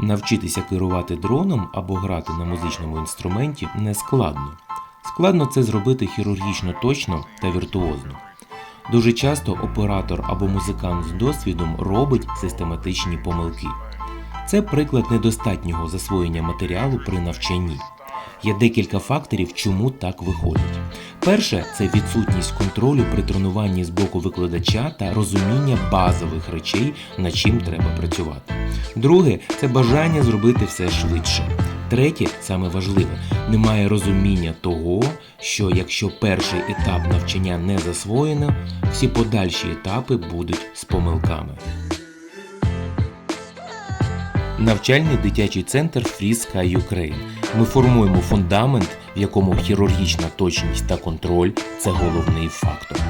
Навчитися керувати дроном або грати на музичному інструменті не складно. Складно це зробити хірургічно точно та віртуозно. Дуже часто оператор або музикант з досвідом робить систематичні помилки. Це приклад недостатнього засвоєння матеріалу при навчанні. Є декілька факторів, чому так виходить. Перше це відсутність контролю при тренуванні з боку викладача та розуміння базових речей, над чим треба працювати. Друге це бажання зробити все швидше. Третє, саме важливе, немає розуміння того, що якщо перший етап навчання не засвоєно, всі подальші етапи будуть з помилками. Навчальний дитячий центр Sky Ukraine. Ми формуємо фундамент, в якому хірургічна точність та контроль це головний фактор.